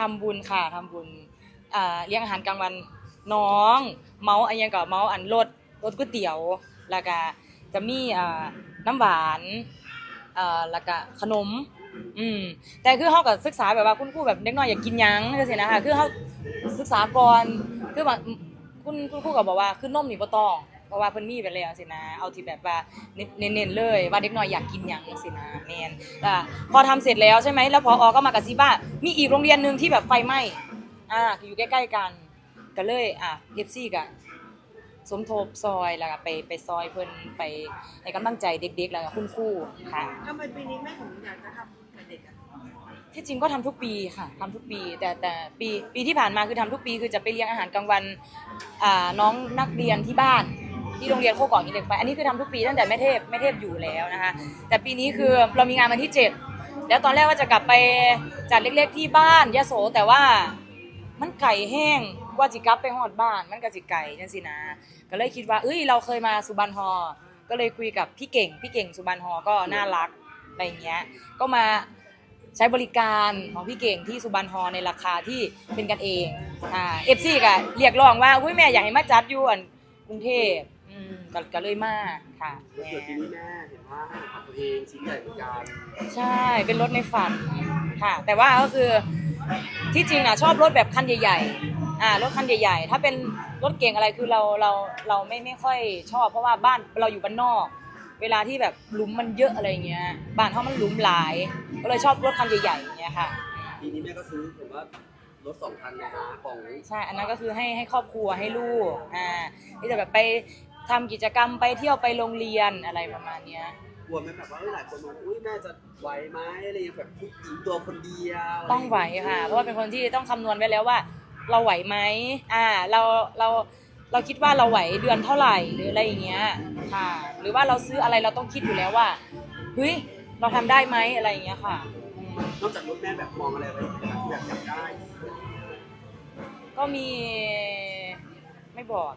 ทำบุญค่ะทำบุญอ่าเลี้ยงอาหารกลางวันน้อง เมาอันยังก็เมาอันรถรถก๋วยเตี๋ยวแล้วก็จะมีอ่าน้ำหวานอ่าแล้วก็ขนม อืมแต่คือเขาก็ศึกษาแบบว่าคุณครูแบบเด็กน้อยอยากกินหยังจังซี่นะคะคือเขาศึกษาก่อนคือว่าคุณคุณครูก็บอกว่าคือนมนี่บ่ต้อง เพราะว่าเพิ่นมีไปแล้วสินะเอาที่แบบว่าเน้นๆเลยว่าเด็กน้อยอยากกินหยังจังซี่นะแม่นอ่าพอทำเสร็จแล้วใช่ไหมแล้วพออก็มากระซิบว่ามีอีกโรงเรียนหนึงที่แบบไฟไหม้อ่าอยู่ใกล้ๆกันก็เลยอะ FC ก็สมทบซอยแล้วก็ไปไปซอยเพิ่นไปให้กำลังใจเด็กๆแล้วก็คุณครูค่ะทำไมปีนี้แม่ถึงอยากจะทำกับเด็กอะที่จริงก็ทำทุกปีค่ะทำทุกปี แต่แต่ปีปีที่ผ่านมาคือทำทุกปี คือจะไปเลี้ยงอาหารกลางวันอ่าน้องนักเรียนที่บ้าน ที่โรงเรียนโคก่องอินเล็กไฟอันนี้คือทำทุกปีตั้งแต่แม่เทพแม่เทพอยู่แล้วนะคะแต่ปีนี้คือเรามีงานวันที่ 7 แล้วตอนแรกว่าจะกลับไปจัดเล็ก ๆ ที่บ้านยะโสแต่ว่ามันไก่แห้งกว่าจิกลับไปหอดบ้าน มันก็จิไก่จังสินะ ก็เลยคิดว่าเอ้ยเราเคยมาสุบรรณฮอก็เลยคุยกับพี่เก่ง พี่เก่งสุบรรณฮอก็น่ารักอะไรเงี้ยก็มาใช้บริการของพี่เก่งที่สุบรรณฮอในราคาที่เป็นกันเองอ่าเอฟซีก็เรียกร้องว่าอุ้ยแม่อยากให้มาจัดอยู่อันกรุงเทพ มก็ก็เลยมาค่ะวันเกิดปีนี้แม่เห็นว่าให้ของขวัญตัวเองชิ้นใหญ่เหมือนกันใช่เป็นรถในฝันค่ะ แต่ว่าก็คือที่จริงนะชอบรถแบบคันใหญ่ ๆ อ่ารถคันใหญ่ ๆ ถ้าเป็นรถเก่งอะไรคือเราเราเราไม่ไม่ค่อยชอบ เพราะว่าบ้านเราอยู่บ้านนอก เวลาที่แบบหลุมมันเยอะอะไรเงี้ย บ้านเขามันหลุมหลาย ก็เลยชอบรถคันใหญ่ๆอย่างเงี้ยค่ะ ปีนี้แม่ก็ซื้อเห็นว่ารถสองคันนะฮะของใช่ อันนั้นก็คือให้ให้ครอบครัวให้ลูก อ่าที่จะแบบไป ทำกิจกรรมไปเที่ยวไปโรงเรียนอะไรประมาณเนี้ย กลัวไหมแบบว่าเอ้ยหลายคนมองอุ้ยแม่จะไหวไหมอะไรอย่างเงี้ยแบบผู้หญิงตัวคนเดียวต้องไหวค่ะ เพราะว่าเป็นคนที่ต้องคำนวณไว้แล้วว่า เราไหวไหมอ่า เราเราเราคิดว่าเราไหวเดือนเท่าไหร่หรืออะไรอย่างเงี้ยค่ะ หรือว่าเราซื้ออะไรเราต้องคิดอยู่แล้วว่าเฮ้ยเราทำได้ไหมอะไรอย่างเงี้ยค่ะอืมนอกจากรถแม่แบบมองอะไรไว้ไหมครับแบบอยากได้ก็มี ไม่บอก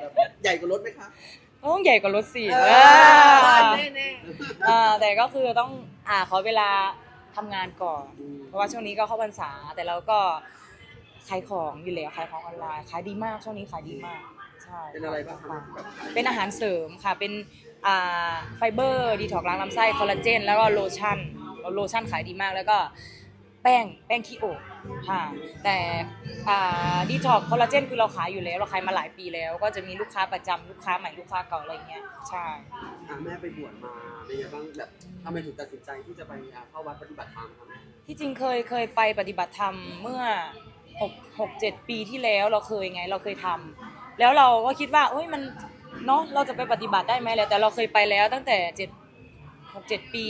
แบบใหญ่กว่ารถไหมคะ ต้องใหญ่กว่ารถสิเออเออ แน่แน่อ่าแต่ก็คือต้องอ่าขอเวลาทำงานก่อน เพราะว่าช่วงนี้ก็เข้าพรรษา แต่เราก็ขายของอยู่แล้วขายของออนไลน์ขายดีมากช่วงนี้ขายดีมากใช่เป็นอะไรบ้างครับแบบเป็นอาหารเสริมค่ะเป็นอ่าไฟเบอร์ดีท็อกล้างลำไส้คอลลาเจน แล้วก็โลชั่นโลชั่นขายดีมากแล้วก็แป้งแป้งขี้อก ค่ะแต่อ่าดีท็อกคอลลาเจนคือเราขายอยู่แล้ว เราขายมาหลายปีแล้ว ก็จะมีลูกค้าประจำลูกค้าใหม่ลูกค้าเก่าอะไรเงี้ยใช่อะแม่ไปบวชมาเป็นยังไงบ้างแบบทำไมถึงตัดสินใจที่จะไปอะเข้าวัดปฏิบัติธรรมครับแม่ที่จริงเคยเคยไปปฏิบัติธรรมเมื่อหกหกเจ็ดปีที่แล้วเราเคยไงเราเคยทำแล้วเราก็คิดว่าเอ้ยมันเนาะเราจะไปปฏิบัติได้ไหมแหละแต่เราเคยไปแล้วตั้งแต่เจ็ดหกเจ็ดปี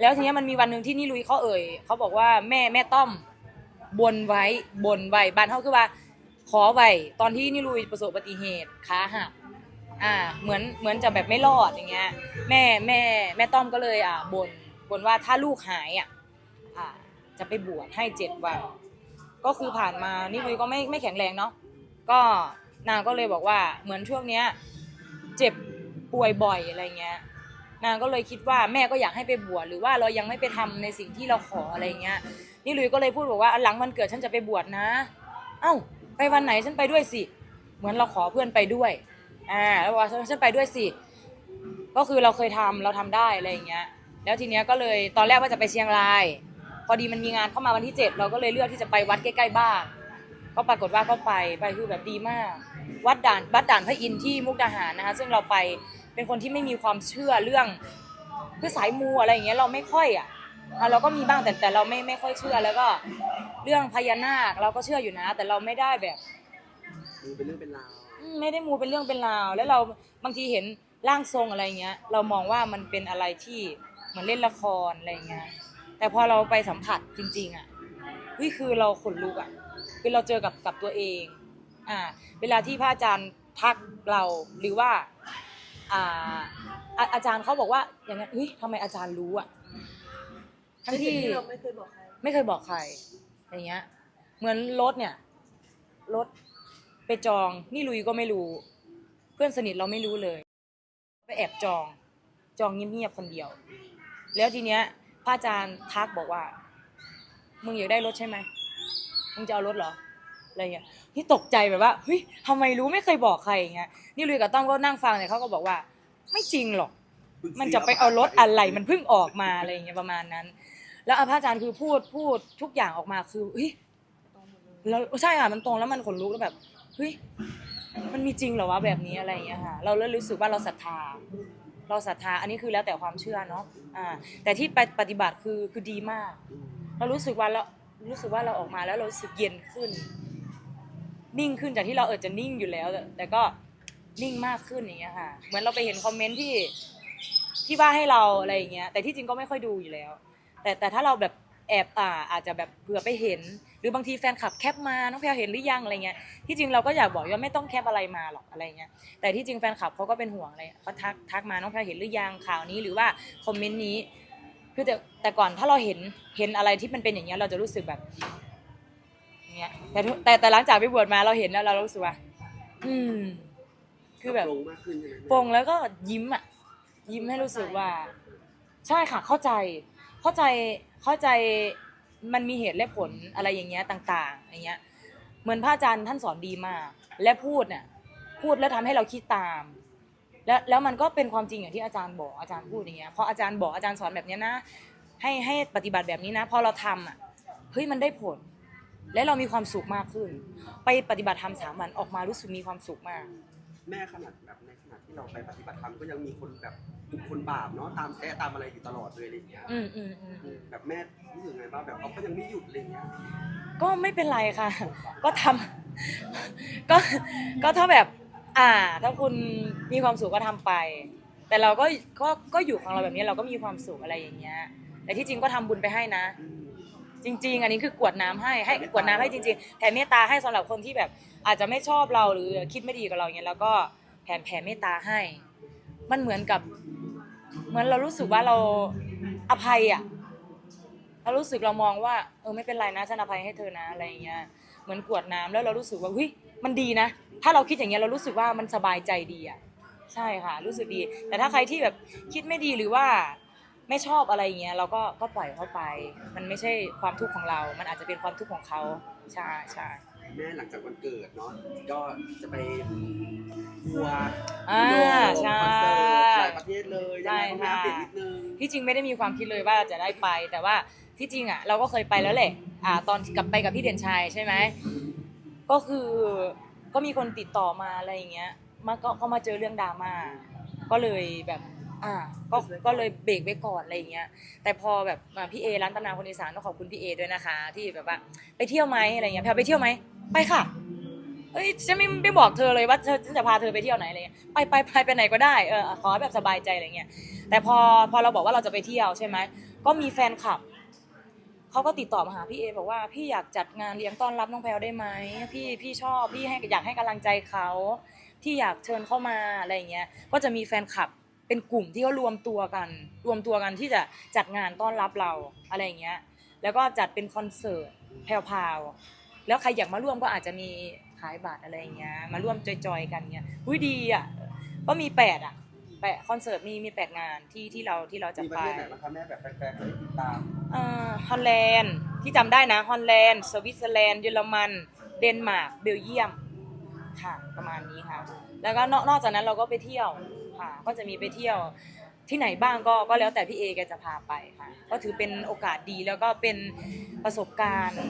แล้วทีเนี้ยมันมีวันหนึ่งที่นี่ลุยเขาเอ่ยเขาบอกว่าแม่แม่ต้อม บนไว้บนไว้บ้านเขาคือว่า ขอไว้ตอนที่นี่ลุยประสบอุบัติเหตุขาหักอ่าเหมือนเหมือนจะแบบไม่รอดอย่างเงี้ยแม่แม่แม่ต้อมก็เลยอ่าบนบนว่าถ้าลูกหายอะอ่าจะไปบวชให้เจ็ดวันก็คือผ่านมานี่ลุยก็ไม่ไม่แข็งแรงเนาะก็นางก็เลยบอกว่าเหมือนช่วงเนี้ยเจ็บป่วยบ่อยอะไรเงี้ย นางก็เลยคิดว่าแม่ก็อยากให้ไปบวชหรือว่าเรายังไม่ไปทำในสิ่งที่เราขออะไรเงี้ยนี่ลุยก็เลยพูดบอกว่าหลังวันเกิดฉันจะไปบวชนะ เอ้าไปวันไหนฉันไปด้วยสิ เหมือนเราขอเพื่อนไปด้วยอ่าแล้วว่าฉันไปด้วยสิก็คือเราเคยทำเราทำได้อะไรเงี้ยแล้วทีเนี้ยก็เลยตอนแรกว่าจะไปเชียงราย พอดีมันมีงานเข้ามาวันที่เจ็ดเราก็เลยเลือกที่จะไปวัดใกล้ๆบ้านก็ปรากฏว่าก็ไปไปคือแบบดีมาก วัดด่านวัดด่านพระอินทร์ที่มุกดาหารนะคะซึ่งเราไป เป็นคนที่ไม่มีความเชื่อเรื่องคือสายมูอะไรอย่างเงี้ยเราไม่ค่อยอะอะเราก็มีบ้างแต่แต่เราไม่ไม่ค่อยเชื่อแล้วก็ เรื่องพญานาคเราก็เชื่ออยู่นะ แต่เราไม่ได้แบบมันเป็นเรื่องเป็นราวอืมไม่ได้มูเป็นเรื่องเป็นราว แล้วเราบางทีเห็นร่างทรงอะไรเงี้ย เรามองว่ามันเป็นอะไรที่เหมือนเล่นละครอะไรเงี้ยแต่พอเราไปสัมผัสจริง ๆอะเฮ้ยคือเราขนลุกอะคือเราเจอกับกับตัวเองอ่าเวลาที่พระอาจารย์ทักเราหรือว่า อ่าอาอาจารย์เขาบอกว่าอย่างนั้นเฮ้ยทำไมอาจารย์รู้อะทั้งสิ่งที่ที่เราไม่เคยบอกใครไม่เคยบอกใครอย่างเงี้ย เหมือนรถเนี่ยรถไปจองนี่ลุยก็ไม่รู้ เพื่อนสนิทเราไม่รู้เลย ไปแอบจอง จองเงียบๆคนเดียว แล้วทีเนี้ยพระอาจารย์ทักบอกว่า มึงอยากได้รถใช่ไหมมึงจะเอารถเหรอ อะไรเงี้ยนี่ตกใจแบบว่าเฮ้ยทำไมรู้ไม่เคยบอกใครอย่างเงี้ยนี่ลุยกับต้อมก็นั่งฟังเนี่ยเขาก็บอกว่า ไม่จริงหรอก มันจะไปเอารถอะไรมันเพิ่งออกมาอะไรอย่างเงี้ยประมาณนั้น แล้วพระอาจารย์คือพูดพูดทุกอย่างออกมาคือเฮ้ยแล้วใช่ค่ะมันตรงแล้วมันขนลุกแล้วแบบเฮ้ยมันมีจริงเหรอวะแบบนี้อะไรอย่างเงี้ยค่ะเราเลยรู้สึกว่าเราศรัทธา เราศรัทธาอันนี้คือแล้วแต่ความเชื่อเนาะอ่า แต่ที่ไปปฏิบัติคือคือดีมากอืมเรารู้สึกว่าเรารู้สึกว่าเราออกมาแล้วเรารู้สึกเย็นขึ้น นิ่งขึ้นจากที่เราเออจะนิ่งอยู่แล้ว แต่ก็นิ่งมากขึ้นอย่างเงี้ยค่ะ เหมือนเราไปเห็นคอมเมนต์ที่ที่ว่าให้เราอะไรอย่างเงี้ย แต่ที่จริงก็ไม่ค่อยดูอยู่แล้ว แต่แต่ถ้าเราแบบแอบอ่าอาจจะแบบเผื่อไปเห็น หรือบางทีแฟนคลับแคปมาน้องแพลวเห็นหรือยังอะไรเงี้ยที่จริงเราก็อยากบอกว่าไม่ต้องแคปอะไรมาหรอกอะไรเงี้ยแต่ที่จริงแฟนคลับเขาก็เป็นห่วงอะไรเขาทักทักมาน้องแพลวเห็นหรือยังข่าวนี้หรือว่าคอมเมนต์นี้คือแต่แต่ก่อนถ้าเราเห็นเห็นอะไรที่มันเป็นอย่างเงี้ยเราจะรู้สึกแบบ เงี้ยแต่ทุแต่แต่หลังจากไปบวชมาเราเห็นแล้วเรารู้สึกว่า อืม คือแบบโปร่งมากขึ้นใช่ไหมปลงแล้วก็ยิ้มอะ ยิ้มให้รู้สึกว่า ใช่ค่ะเข้าใจ เข้าใจเข้าใจมันมีเหตุและผลอะไรอย่างเงี้ยต่าง ๆ อย่างเงี้ย เหมือนพระอาจารย์ท่านสอนดีมาก และพูดเนี่ยพูดแล้วทำให้เราคิดตาม แล้วแล้วมันก็เป็นความจริงอย่างที่อาจารย์บอกอาจารย์พูดอย่างเงี้ยพออาจารย์บอกอาจารย์สอนแบบเนี้ยนะ ให้ให้ปฏิบัติแบบนี้นะพอเราทำอะเฮ้ยมันได้ผล และเรามีความสุขมากขึ้น ไปปฏิบัติธรรมสามวันออกมารู้สึกมีความสุขมาก แม่ขนาดแบบในขณะที่เราไปปฏิบัติธรรมก็ยังมีคนแบบกลุ่มคนบาปเนาะตามแซะตามอะไรอยู่ตลอดเลยอะไรอย่างเงี้ยอืมอืมอืมอืมแบบแม่รู้สึกไงบ้างแบบเขาก็ยังไม่หยุดอะไรอย่างเงี้ยก็ไม่เป็นไรค่ะ ก็ทำก็ก็ถ้าแบบ อ่า ถ้าคุณมีความสุขก็ทำไป แต่เราก็ก็ก็อยู่ของเราแบบนี้เราก็มีความสุขอะไรอย่างเงี้ย แต่ที่จริงก็ทำบุญไปให้นะ อืม จริง ๆ อันนี้คือกรวดน้ำให้ให้กรวดน้ำให้จริงๆแผ่เมตตาให้สำหรับคนที่แบบอาจจะไม่ชอบเราหรือคิดไม่ดีกับเราเงี้ยแล้วก็แผ่แผ่เมตตาให้ มันเหมือนกับ เหมือนเรารู้สึกว่าเราอภัยอะเรารู้สึกเรามองว่า เออไม่เป็นไรนะฉันอภัยให้เธอนะอะไรอย่างเงี้ยเหมือนกรวดน้ำแล้วเรารู้สึกว่าเฮ้ยมันดีนะ ถ้าเราคิดอย่างเงี้ยเรารู้สึกว่ามันสบายใจดีอะ ใช่ค่ะ รู้สึกดี แต่ถ้าใครที่แบบคิดไม่ดีหรือว่า ไม่ชอบอะไรอย่างเงี้ยเราก็ก็ปล่อยเขาไป มันไม่ใช่ความทุกข์ของเรา มันอาจจะเป็นความทุกข์ของเขาใช่ใช่แม่หลังจากวันเกิดเนาะก็จะไปทัวร์อ่ายุโรปใช่คอนเสิร์ตหลายประเทศเลยใช่ยังไงต้องไปอัปเดตนิดนึงที่จริงไม่ได้มีความคิดเลยว่าจะได้ไป แต่ว่าที่จริงอะเราก็เคยไปแล้วแหละอ่าตอนกลับไปกับพี่เด่นชัยใช่ไหมก็คือก็มีคนติดต่อมาอะไรอย่างเงี้ยมาก็ก็มาเจอเรื่องดราม่าก็เลยแบบ อ่าก็ก็เลยเบรกไว้ก่อนอะไรอย่างเงี้ย แต่พอแบบพี่เอร้านตำนานคนอีสานต้องขอบคุณพี่เอด้วยนะคะ ที่แบบว่าไปเที่ยวไหมอะไรเงี้ยแพลไปเที่ยวไหมไปค่ะเอ้ยฉันไม่ไม่บอกเธอเลยว่าเธอฉันจะพาเธอไปเที่ยวไหนอะไรเงี้ยไปไปไปไปไหนก็ได้เออขอแบบสบายใจอะไรเงี้ยแต่พอพอเราบอกว่าเราจะไปเที่ยวใช่ไหมก็มีแฟนคลับเขาก็ติดต่อมาหาพี่เอบอกว่าพี่อยากจัดงานเลี้ยงต้อนรับน้องแพลได้ไหมพี่พี่ชอบพี่ให้อยากให้กำลังใจเขาที่อยากเชิญเข้ามาอะไรเงี้ยก็จะมีแฟนคลับ เป็นกลุ่มที่เขารวมตัวกัน รวมตัวกันที่จะจัดงานต้อนรับเราอะไรเงี้ย แล้วก็จัดเป็นคอนเสิร์ตแพรวๆแล้วใครอยากมาร่วมก็อาจจะมีขายบัตรอะไรอย่างเงี้ย มาร่วมจอยๆกันเงี้ยอุ้ยดีอะ ก็มีแปดอะแปดคอนเสิร์ตมีมีแปดงานที่ที่เราที่เราจะมีปไประเทศไหนบ้างคะแม่แบบแฟนๆเลยติดตามเอ่อฮอลแลนด์ที่จำได้นะฮอลแลนด์สวิตเซอร์แลนด์เยอรมัน เดนมาร์กเบลเยียมค่ะประมาณนี้ค่ะ แล้วก็นอกนอกจากนั้นเราก็ไปเที่ยว ค่ะ ก็จะมีไปเที่ยวที่ไหนบ้างก็ก็แล้วแต่พี่เอแกจะพาไปค่ะ ก็ถือเป็นโอกาสดีแล้วก็เป็นประสบการณ์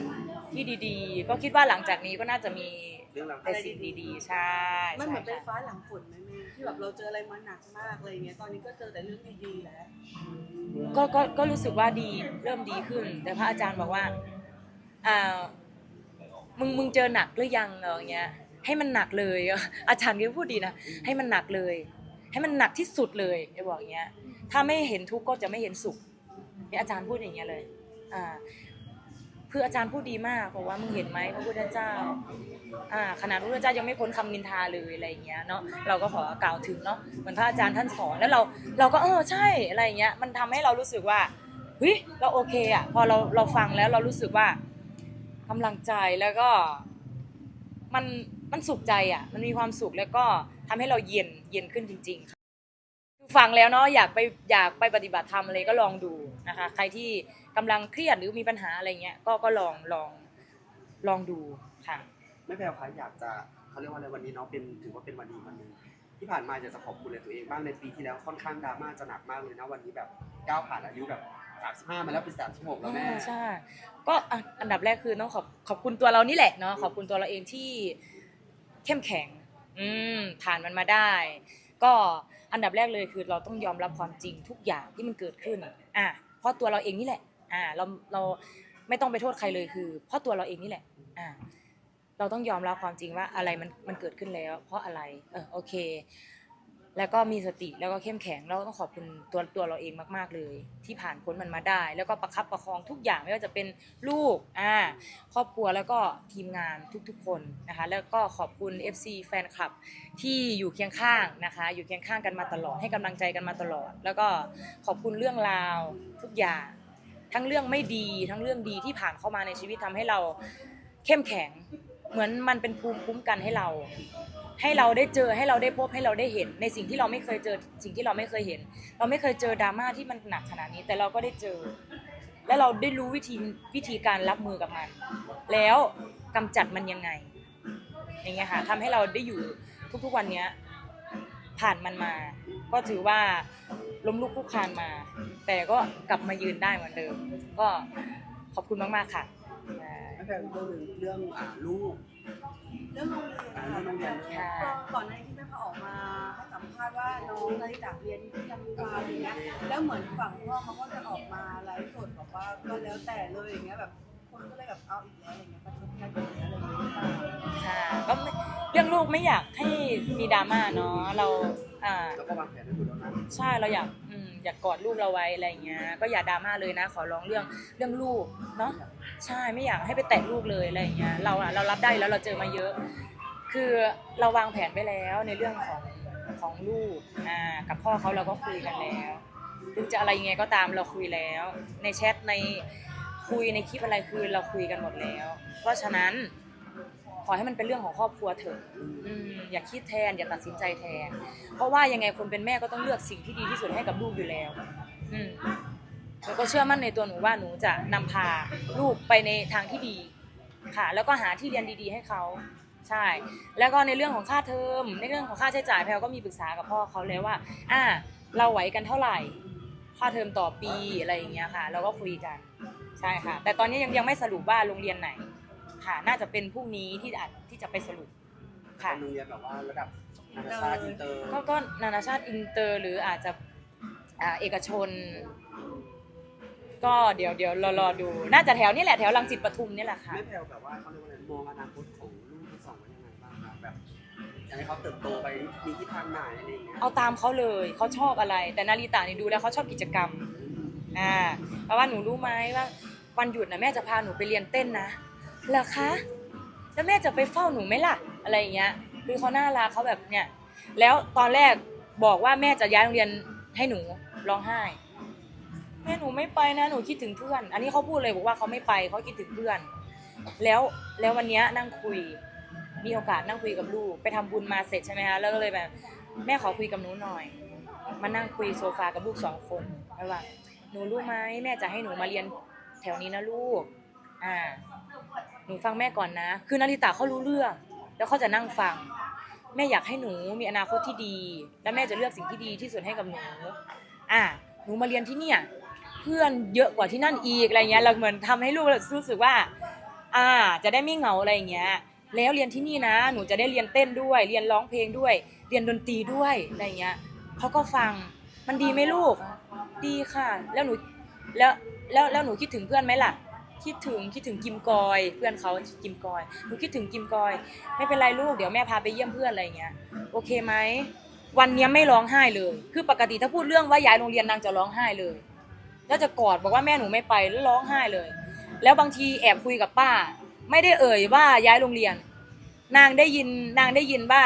ที่ดีๆ ก็คิดว่าหลังจากนี้ก็น่าจะมีเรื่องราวแต่สิ่งดีๆ ใช่มันใช่เหมือนเป็นค่ะฟ้าหลังฝนไหมแม่ที่แบบเราเจออะไรมาหนักมากอะไรเงี้ยตอนนี้ก็เจอแต่เรื่องดีๆแล้วก็ก็ก็รู้สึกว่าดีเริ่มดีขึ้น แต่พระอาจารย์บอกว่าอ่ามึงมึงเจอหนักหรือยังอะไรเงี้ยให้มันหนักเลยอาจารย์ก็พูดดีนะให้มันหนักเลย ให้มันหนักที่สุดเลยจะบอกอย่างเงี้ย ถ้าไม่เห็นทุกข์ก็จะไม่เห็นสุขนี่อาจารย์พูดอย่างเงี้ยเลย อ่าคืออาจารย์พูดดีมากบอกว่ามึงเห็นไหมพระพุทธเจ้า อ่าขนาดพระพุทธเจ้ายังไม่พ้นคำนินทาเลยอะไรอย่างเงี้ยเนาะเราก็ขอกล่าวถึงเนาะเหมือนพระอาจารย์ท่านสอนแล้วเราเราก็เออใช่อะไรอย่างเงี้ยมันทำให้เรารู้สึกว่าเฮ้ยเราโอเคอะพอเราเราฟังแล้วเรารู้สึกว่ากำลังใจแล้วก็มัน มันสุขใจอะ มันมีความสุขแล้วก็ทำให้เราเย็นเย็นขึ้นจริงๆค่ะฟังแล้วเนาะอยากไปอยากไปปฏิบัติธรรมอะไรก็ลองดูนะคะ ใครที่กำลังเครียดหรือมีปัญหาอะไรเงี้ยก็ก็ลองลองลองดูค่ะไม่แพลวคะอยากจะเขาเรียกว่าอะไรวันนี้เนาะเป็นถือว่าเป็นวันดีวันหนึ่งที่ผ่านมาอยากจะขอบคุณเลยตัวเองบ้างในปีที่แล้วค่อนข้างดราม่าจะหนักมากเลยนะวันนี้แบบก้าวผ่านอายุแบบ35มาแล้วเป็น36แล้วแม่อ่าใช่ก็อะอันดับแรกคือต้องขอบขอบคุณตัวเรานี่แหละเนาะขอบคุณตัวเราเองที่ เข้มแข็ง อืมผ่านมันมาได้ ก็อันดับแรกเลยคือเราต้องยอมรับความจริงทุกอย่างที่มันเกิดขึ้น อะเพราะตัวเราเองนี่แหละ อ่า เราเราไม่ต้องไปโทษใครเลยคือ เพราะตัวเราเองนี่แหละ อ่า เราต้องยอมรับความจริงว่าอะไรมันมันเกิดขึ้นแล้ว เพราะอะไร เออโอเค แล้วก็มีสติแล้วก็เข้มแข็งแล้วต้องขอบคุณตัวตัวเราเองมาก ๆเลย ที่ผ่านพ้นมันมาได้ แล้วก็ประคับประคองทุกอย่างไม่ว่าจะเป็นลูกอ่าครอบครัวแล้วก็ทีมงานทุกๆคนนะคะ แล้วก็ขอบคุณ FC แฟนคลับที่อยู่เคียงข้างนะคะ อยู่เคียงข้างกันมาตลอดให้กำลังใจกันมาตลอด แล้วก็ขอบคุณเรื่องราวทุกอย่าง ทั้งเรื่องไม่ดีทั้งเรื่องดีที่ผ่านเข้ามาในชีวิตทำให้เราเข้มแข็งเหมือนมันเป็นภูมิคุ้มกันให้เรา ให้เราได้เจอให้เราได้พบให้เราได้เห็น ในสิ่งที่เราไม่เคยเจอสิ่งที่เราไม่เคยเห็น เราไม่เคยเจอดราม่าที่มันหนักขนาดนี้ แต่เราก็ได้เจอ และเราได้รู้วิธีวิธีการรับมือกับมัน แล้วกำจัดมันยังไง อย่างเงี้ยค่ะทำให้เราได้อยู่ทุกๆวันเนี้ยผ่านมันมา ก็ถือว่าล้มลุกคลุกคลานมา แต่ก็กลับมายืนได้เหมือนเดิม ก็ขอบคุณมากๆค่ะ อ่าไม่แพลวอีกเรื่องหนึ่งเรื่องอ่าลูก เรื่องโรงเรียนอ่าเรื่องโรงเรียนค่ะก็ก่อนหน้านี้ที่แม่เขาออกมาให้สัมภาษณ์ว่าน้องนาฬิตาเรียนที่ลำพูนอะไรเงี้ยแล้วเหมือนฝั่งพ่อเขาก็จะออกมาไลฟ์สดบอกว่าก็แล้วแต่เลยอย่างเงี้ยแบบคนก็เลยแบบเอาอีกแล้วอย่างเงี้ยประชดกันอย่างเงี้ยอะไรอย่างเงี้ยหรือเปล่าค่ะก็ไม่เรื่องลูกไม่อยากให้มีดราม่าเนาะเราอ่า แล้วก็วางแผนไว้หมดแล้วนะใช่เราอยากอืมอยากกอดลูกเราไว้อะไรอย่างเงี้ยก็อย่าดราม่าเลยนะ ขอร้องเรื่องเรื่องลูกเนาะ ใช่ไม่อยากให้ไปแตะลูกเลยอะไรอย่างเงี้ยเราอะเรารับได้แล้วเราเจอมาเยอะ คือเราวางแผนไว้แล้วในเรื่องของของลูกอ่ากับพ่อเขาเราก็คุยกันแล้วถึงจะอะไรยังไงก็ตามเราคุยแล้ว ในแชทในคุยในคลิปอะไรคือเราคุยกันหมดแล้ว เพราะฉะนั้นขอให้มันเป็นเรื่องของครอบครัวเถอะอย่าคิดแทนอย่าตัดสินใจแทน เพราะว่ายังไงคนเป็นแม่ก็ต้องเลือกสิ่งที่ดีที่สุดให้กับลูกอยู่แล้ว อื แล้วก็เชื่อมั่นในตัวหนูว่าหนูจะนำพาลูกไปในทางที่ดีค่ะ แล้วก็หาที่เรียนดีๆให้เขาใช่ แล้วก็ในเรื่องของค่าเทอมในเรื่องของค่าใช้จ่ายแพลก็มีปรึกษากับพ่อเขาแล้วว่า อ่า เราไหวกันเท่าไหร่ ค่าเทอมต่อปีอะไรอย่างเงี้ยค่ะ เราก็คุยกันใช่ค่ะ แต่ตอนนี้ยังยังไม่สรุปว่าโรงเรียนไหน ค่ะ น่าจะเป็นพรุ่งนี้ที่อาจที่จะไปสรุปค่ะโรงเรียนแบบว่าระดับนานาชาติอินเตอร์ก็ก็นานาชาติอินเตอร์หรืออาจจะอ่าเอกชน ก็เดี๋ยวเดี๋ยวรอรอดู น่าจะแถวนี้แหละแถวรังสิตปทุมนี่แหละค่ะ ไม่แพลวแบบว่าเขาเรียกว่าอะไรมองอนาคตของลูกทั้งสองไว้ยังไงบ้างคะแบบอยากให้เขาเติบโตไปมีทิศทางไหนอะไรอย่างเงี้ยเอาตามเขาเลยเขาชอบอะไร แต่นาริตานี่ดูแล้วเขาชอบกิจกรรมอ่าเพราะว่าหนูรู้ไหมว่าวันหยุดนะแม่จะพาหนูไปเรียนเต้นนะเหรอคะแล้วแม่จะไปเฝ้าหนูไหมล่ะอะไรอย่างเงี้ยคือเขาน่ารักเขาแบบเนี่ยแล้วตอนแรกบอกว่าแม่จะย้ายโรงเรียนให้หนูร้องไห้แม่หนูไม่ไปนะหนูคิดถึงเพื่อน อันนี้เขาพูดเลยบอกว่าเขาไม่ไปเขาคิดถึงเพื่อน แล้วแล้ววันเนี้ยนั่งคุย มีโอกาสนั่งคุยกับลูก ไปทำบุญมาเสร็จใช่ไหมคะแล้วก็เลยแบบ แม่ขอคุยกับหนูหน่อย มานั่งคุยโซฟากับลูกสองคนแล้วว่า หนูรู้ไหมแม่จะให้หนูมาเรียนแถวนี้นะลูก อ่า หนูฟังแม่ก่อนนะ คือนาริตาเขารู้เรื่อง แล้วเขาจะนั่งฟัง แม่อยากให้หนูมีอนาคตที่ดี และแม่จะเลือกสิ่งที่ดีที่สุดให้กับหนู อ่า หนูมาเรียนที่เนี่ย เพื่อนเยอะกว่าที่นั่นอีกอะไรเงี้ยเราเหมือนทำให้ลูกรู้สึกว่า อ่า จะได้ไม่เหงาอะไรเงี้ย แล้วเรียนที่นี่นะ หนูจะได้เรียนเต้นด้วย เรียนร้องเพลงด้วย เรียนดนตรีด้วยอะไรเงี้ยเขาก็ฟังมันดีไหมลูก ดีค่ะ แล้วหนูแล้วแล้วแล้วหนูคิดถึงเพื่อนไหมล่ะคิดถึงคิดถึงกิมกอย เพื่อนเขากิมกอยหนูคิดถึงกิมกอย ไม่เป็นไรลูกเดี๋ยวแม่พาไปเยี่ยมเพื่อนอะไรเงี้ยโอเคไหมวันนี้ไม่ร้องไห้เลย คือปกติถ้าพูดเรื่องว่าย้ายโรงเรียนนางจะร้องไห้เลย แล้วจะกอดบอกว่าแม่หนูไม่ไปแล้วร้องไห้เลย แล้วบางทีแอบคุยกับป้า ไม่ได้เอ่ยว่าย้ายโรงเรียน นางได้ยินนางได้ยินว่า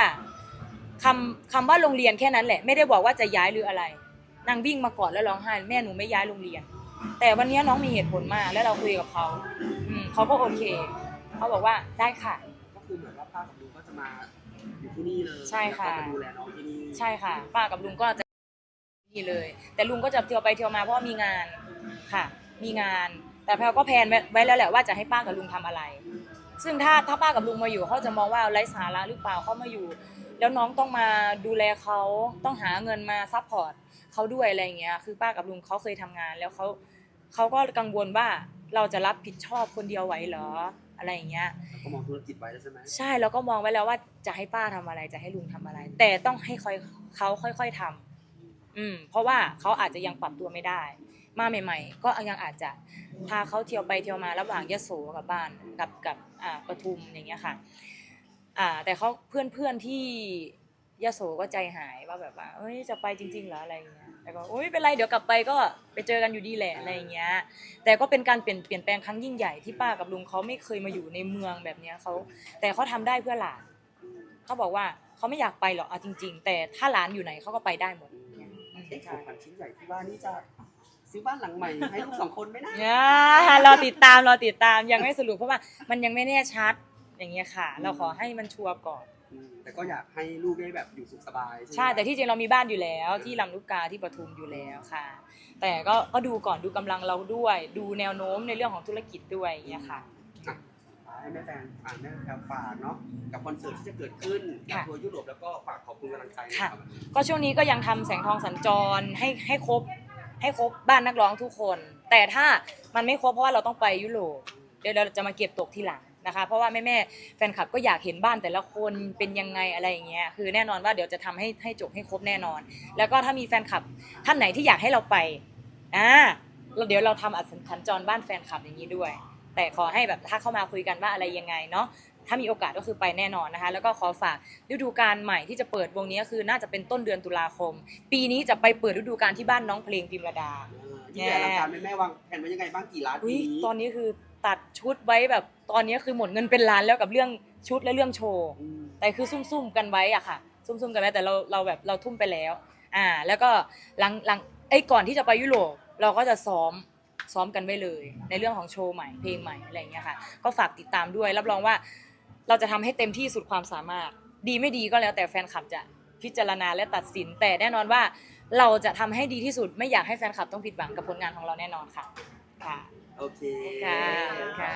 คำคำว่าโรงเรียนแค่นั้นแหละ ไม่ได้บอกว่าจะย้ายหรืออะไร นางวิ่งมากอดแล้วร้องไห้แม่หนูไม่ย้ายโรงเรียน แต่วันนี้น้องมีเหตุผลมากแล้วเราคุยกับเขาอืมเขาก็โอเคเขาบอกว่าได้ค่ะก็คือเหมือนว่าป้ากับลุงก็จะมาอยู่ที่นี่เลยใช่ค่ะแล้วก็มาดูแลน้องที่นี่ใช่ค่ะ ป้ากับลุงก็จะ นี่เลย แต่ลุงก็จะเที่ยวไปเที่ยวมาเพราะว่ามีงานค่ะมมีงาน แต่แพลก็แพลนไว้ไว้แล้วแหละว่าจะให้ป้ากับลุงทำอะไร ซึ่งถ้าถ้าป้ากับลุงมาอยู่เขาจะมองว่าไร้สาระหรือเปล่าเขามาอยู่ แล้วน้องต้องมาดูแลเขาต้องหาเงินมาซัพพอร์ตเขาด้วยอะไรอย่างเงี้ยคือป้ากับลุงเขาเคยทำงาน แล้วเขาเขาก็กังวลว่าเราจะรับผิดชอบคนเดียวไหวเหรออะไรอย่างเงี้ยก็มองธุรกิจไว้แล้วใช่ไหมใช่แล้วก็มองไว้แล้วว่าจะให้ป้าทำอะไรจะให้ลุงทำอะไร แต่ต้องให้ค่อยเขาค่อย ๆทำ อืมเพราะว่าเขาอาจจะยังปรับตัวไม่ได้ มาใหม่ ๆ ก็ยังอาจจะพาเขาเที่ยวไปเที่ยวมาระหว่างยโสกับบ้านกับกับอ่าปทุมอย่างเงี้ยค่ะอ่าแต่เขาเพื่อนๆที่ยโสก็ใจหายว่าแบบว่าเอ้ยจะไปจริงๆเหรออะไรอย่างเงี้ยแต่ก็โอ้ยไม่เป็นไรเดี๋ยวกลับไปก็ไปเจอกันอยู่ดีแหละอะไรอย่างเงี้ย แต่ก็เป็นการเปลี่ยนเปลี่ยนแปลงครั้งยิ่งใหญ่ที่ป้ากับลุงเขาไม่เคยมาอยู่ในเมืองแบบเนี้ยเขาแต่เขาทำได้เพื่อหลานเขาบอกว่าเขาไม่อยากไปหรอกเอาจริง ๆ แต่ถ้าหลานอยู่ไหนเขาก็ไปได้หมด อืมเอ๊ะขใช่องขวัญชิ้นใหญ่ที่ว่านี่จะซื้อบ้านหลังใหม่ให้ลูกสองคนไหมนะอ่ารอติดตามรอติดตามยังไม่สรุปเพราะว่ามันยังไม่แน่ชัดอย่างเงี้ยค่ะ เราขอให้มันชัวร์ก่อน อืมแต่ก็อยากให้ลูกได้แบบอยู่สุขสบายใช่ไหม ใช่แต่ที่จริงเรามีบ้านอยู่แล้วที่ลำลูกกาที่ปทุมอยู่แล้วค่ะ แต่ก็ก็ดูก่อนดูกำลังเราด้วย ดูแนวโน้มในเรื่องของธุรกิจด้วยอย่างเงี้ยค่ะอะ ให้แม่แฟนอ่านแม่แฟนฝากเนาะกับคอนเสิร์ตที่จะเกิดขึ้นกับค่ะทัวร์ยุโรปแล้วก็ฝากขอบคุณกำลังใจนะค่ะครับก็ช่วงนี้ก็ยังทำแสงทองสัญจรให้ให้ครบให้ครบบ้านนักร้องทุกคน แต่ถ้ามันไม่ครบเพราะว่าเราต้องไปยุโรปเดี๋ยวเราจะมาเก็บตกทีหลังนะคะ เพราะว่าแม่แม่ๆแฟนคลับก็อยากเห็นบ้านแต่ละคนเป็นยังไงอะไรอย่างเงี้ยคือแน่นอนว่าเดี๋ยวจะทำให้ให้จบให้ครบแน่นอน แล้วก็ถ้ามีแฟนคลับท่านไหนที่อยากให้เราไปอ่าเราเดี๋ยวเราทำอัสัญจรบ้านแฟนคลับอย่างนี้ด้วย แต่ขอให้แบบถ้าเข้ามาคุยกันว่าอะไรยังไงเนาะถ้ามีโอกาสก็คือไปแน่นอนนะคะ แล้วก็ขอฝากฤดูกาลใหม่ที่จะเปิดวงนี้คือน่าจะเป็นต้นเดือนตุลาคม ปีนี้จะไปเปิดฤดูกาลที่บ้านน้องเพลงพิมรดายิ่งใหญ่อลังการแม่แม่วางแผนไว้ยังไงบ้างกี่ล้านอุ้ปียนี้ตอนนี้คือตัดชุดไว้แบบตอนนี้คือหมดเงินเป็นล้านแล้วกับเรื่องชุดและเรื่องโชว์อืมแต่คือซุ่มๆกันไว้อะค่ะ ซุ่มๆกันไว้แต่เราเราแบบเราทุ่มไปแล้ว อ่า แล้วก็หลังหลังไอ้ยก่อนที่จะไปยุโรปเราก็จะซ้อม ซ้อมกันไว้เลย ในเรื่องของโชว์ใหม่เพลงใหม่อะไรอย่างเงี้ยค่ะ ก็ฝากติดตามด้วย รับรองว่าเราจะทำให้เต็มที่สุดความสามารถ ดีไม่ดีก็แล้วแต่แฟนคลับจะพิจารณาและตัดสิน แต่แน่นอนว่าเราจะทำให้ดีที่สุดไม่อยากให้แฟนคลับต้องผิดหวังกับผลงานของเราแน่นอนค่ะค่ะโอเคค่ะค่ะ